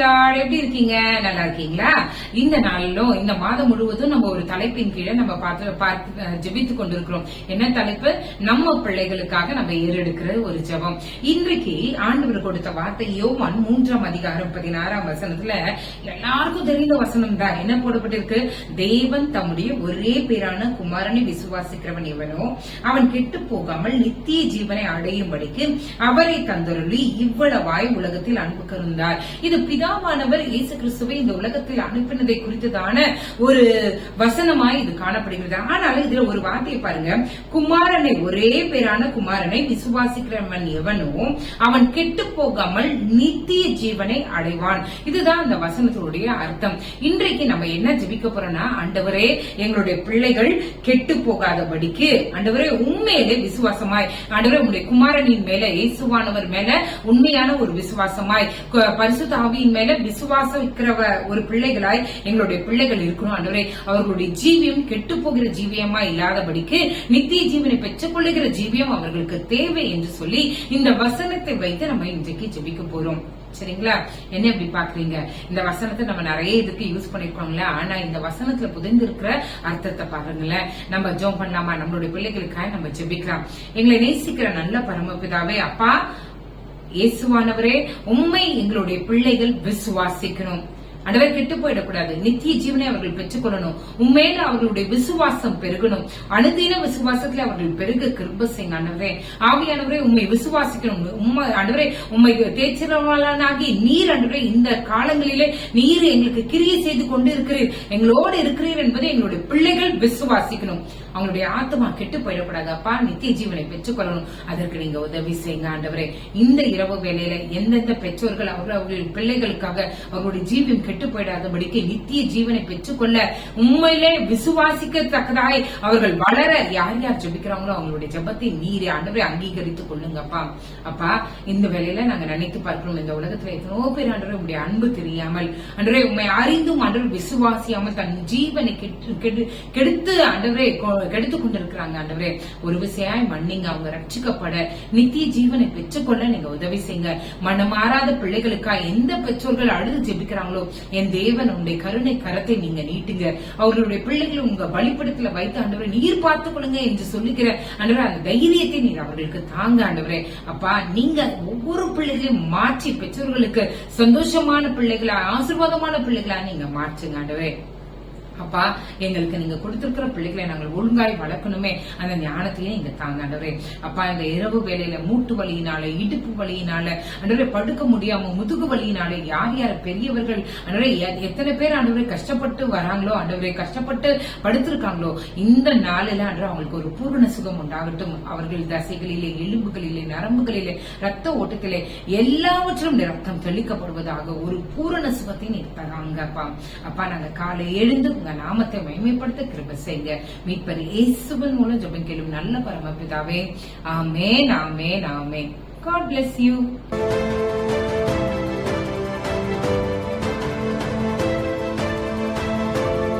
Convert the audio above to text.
பிரைஸ்லாட் எப்படி இருக்கீங்க? நல்லா இருக்கீங்களா? இந்த நாளிலும் இந்த மாதம் முழுவதும் நம்ம ஒரு தலைப்பின் கீழே நம்ம பார்த்து பார்த்து ஜெபித்து கொண்டிருக்கிறோம். என்ன தலைப்பு? நம்ம பிள்ளைகளுக்காக நம்ம ஏறெடுக்கிற ஒரு ஜெபம். இன்றைக்கு ஆண்டவர் கொடுத்த வார்த்தை யோவான் மூன்றாம் அதிகாரம் பதினாறாம் வசனத்துல எல்லாருக்கும் தெரிந்த வசனம் தான். என்ன போடப்பட்டிருக்கு? தேவன் தம்முடைய ஒரே பேரான குமாரனை விசுவாசிக்கிறவன் எவனோ அவன் கெட்டு போகாமல் நித்திய ஜீவனை அடையும்படிக்கு அவரை தந்தருளி இவ்வளவாய் உலகத்தில் அன்பு கருந்தார். இது பிதா பிதாவானவர் இயேசு கிறிஸ்துவை இந்த உலகத்தில் அனுப்பினதை குறித்ததான ஒரு வசனமாய் இது காணப்படுகிறது. ஆனால் இதுல ஒரு வார்த்தையை பாருங்க. குமாரனை ஒரே பேரான குமாரனை விசுவாசிக்கிறவன் எவனோ அவன் கெட்டு போகாமல் நித்திய ஜீவனை அடைவான். இதுதான் அந்த வசனத்தினுடைய அர்த்தம். இன்றைக்கு நம்ம என்ன ஜெபிக்க போறோம்னா ஆண்டவரே எங்களுடைய பிள்ளைகள் கெட்டு போகாதபடிக்கு ஆண்டவரே உண்மையிலே விசுவாசமாய் ஆண்டவரே உங்களுடைய குமாரனின் மேல இயேசுவானவர் மேல உண்மையான ஒரு விசுவாசமாய் பரிசுத்தாவியின் மேல மேல விசுவாசம் இருக்கிறவ ஒரு பிள்ளைகளாய் எங்களுடைய பிள்ளைகள் இருக்கணும். ஆண்டவரே அவர்களுடைய ஜீவியம் கெட்டு போகிற ஜீவியமா இல்லாதபடிக்கு நித்திய ஜீவனை பெற்றுக் கொள்ளுகிற ஜீவியம் அவர்களுக்கு தேவை என்று சொல்லி இந்த வசனத்தை வைத்து நம்ம இன்றைக்கு ஜெபிக்க போறோம். சரிங்களா? என்ன இப்படி பாக்குறீங்க இந்த வசனத்தை நம்ம நிறைய இதுக்கு யூஸ் பண்ணிருக்கோம்ல ஆனா இந்த வசனத்துல புதிந்திருக்கிற அர்த்தத்தை பாருங்களேன். நம்ம ஜோம் பண்ணாமா நம்மளுடைய பிள்ளைகளுக்காக நம்ம ஜெபிக்கலாம். எங்களை நேசிக்கிற நல்ல பரமபிதாவே அப்பா இயேசுவானவரே உண்மை எங்களுடைய பிள்ளைகள் விசுவாசிக்கணும். அடவே கெட்டு போயிடக்கூடாது. நித்திய ஜீவனை அவர்கள் பெற்றுக்கொள்ளணும். உண்மையில அவர்களுடைய விசுவாசம் பெருகணும். அனுதின விசுவாசத்துல அவர்கள் பெருக கிருப செய்யுங்க ஆண்டவரே ஆவியானவரே உண்மை விசுவாசிக்கணும். உண்மை ஆண்டவரே உண்மை தேய்ச்சிரவாளனாகி நீர் ஆண்டவரே இந்த காலங்களிலே நீர் எங்களுக்கு கிரியை செய்து கொண்டு இருக்கிறீர். எங்களோடு இருக்கிறீர் என்பதை எங்களுடைய பிள்ளைகள் விசுவாசிக்கணும். அவங்களுடைய ஆத்மா கெட்டு போயிடக்கூடாது. அப்பா நித்திய ஜீவனை பெற்றுக்கொள்ளணும். அதற்கு நீங்க உதவி செய்யுங்க ஆண்டவரே. இந்த இரவு வேலையில எந்தெந்த பெற்றோர்கள் அவர்கள் அவர்கள் பிள்ளைகளுக்காக அவர்களுடைய ஜீவியம் கெட்டு போயிடாதபடிக்கு நித்திய ஜீவனை பெற்றுக்கொள்ள உண்மையிலே விசுவாசிக்கத்தக்கதாய் அவர்கள் வளர யார் யார் ஜெபிக்கிறாங்களோ அவங்களுடைய ஜெபத்தை நீர் ஆண்டவரை அங்கீகரித்துக் கொள்ளுங்க அப்பா அப்பா இந்த வேலையில நாங்க நினைத்து பார்க்கிறோம் இந்த உலகத்துல எத்தனோ பேர் ஆண்டவரை உங்களுடைய அன்பு தெரியாமல் ஆண்டவரை உண்மை அறிந்தும் ஆண்டவர் விசுவாசியாமல் தன் ஜீவனை கெட்டு கெடு- கெடுத்து ஆண்டவரை கெடுத்து கொண்டிருக்கிறாங்க ஆண்டவரே. ஒரு விசையாய் மன்னிங்க அவங்க ரட்சிக்கப்பட. நித்திய ஜீவனை பெற்றுக்கொள்ள நீங்க உதவி செய்யுங்க. மனமாறாத பிள்ளைகளுக்கா எந்த பெற்றோர்கள் அழுது ஜெபிக்கிறாங்களோ என் தேவன் உங்களுடைய கருணை கரத்தை நீங்க நீட்டுங்க. அவர்களுடைய பிள்ளைகளை உங்க பலிப்படத்துல வைத்து ஆண்டவரை நீர் பார்த்துக் கொள்ளுங்க என்று சொல்லுகிற ஆண்டவரே அந்த தைரியத்தை நீர் அவர்களுக்கு தாங்க ஆண்டவரே. அப்பா நீங்க ஒவ்வொரு பிள்ளைகளையும் மாற்றி பெற்றோர்களுக்கு சந்தோஷமான பிள்ளைகளா ஆசீர்வாதமான பிள்ளைகளா நீங்க மாற்றுங்க ஆண்டவரே. அப்பா எங்களுக்கு நீங்க கொடுத்திருக்கிற பிள்ளைகளை நாங்கள் ஒழுங்காய் வளர்க்கணுமே. அந்த ஞானத்தையே நீங்க தாங்க ஆண்டவரே. அப்பா இந்த இரவு வேலையில மூட்டு வலியினால இடுப்பு வலியினால அன்றவரே படுக்க முடியாம முதுகு வலியினால யார் யார் பெரியவர்கள் அன்றவரே எத்தனை பேர் ஆண்டவரே கஷ்டப்பட்டு வராங்களோ ஆண்டவரே கஷ்டப்பட்டு படுத்திருக்காங்களோ இந்த நாளில அன்று அவங்களுக்கு ஒரு பூரண சுகம் உண்டாகட்டும். அவர்கள் தசைகளிலே எலும்புகளிலே நரம்புகளிலே ரத்த ஓட்டத்திலே எல்லாவற்றும் ரத்தம் தெளிக்கப்படுவதாக ஒரு பூரண சுகத்தை நீ தராங்க அப்பா அப்பா நாங்க காலை எழுந்து உங்க நாமத்தை மகிமைப்படுத்த கிருப செய்யுங்க. மீட்பர் இயேசுவன் மூலம் ஜபம் கேளும் நல்ல பரமபிதாவே. ஆமே நாமே நாமே காட் பிளஸ் யூ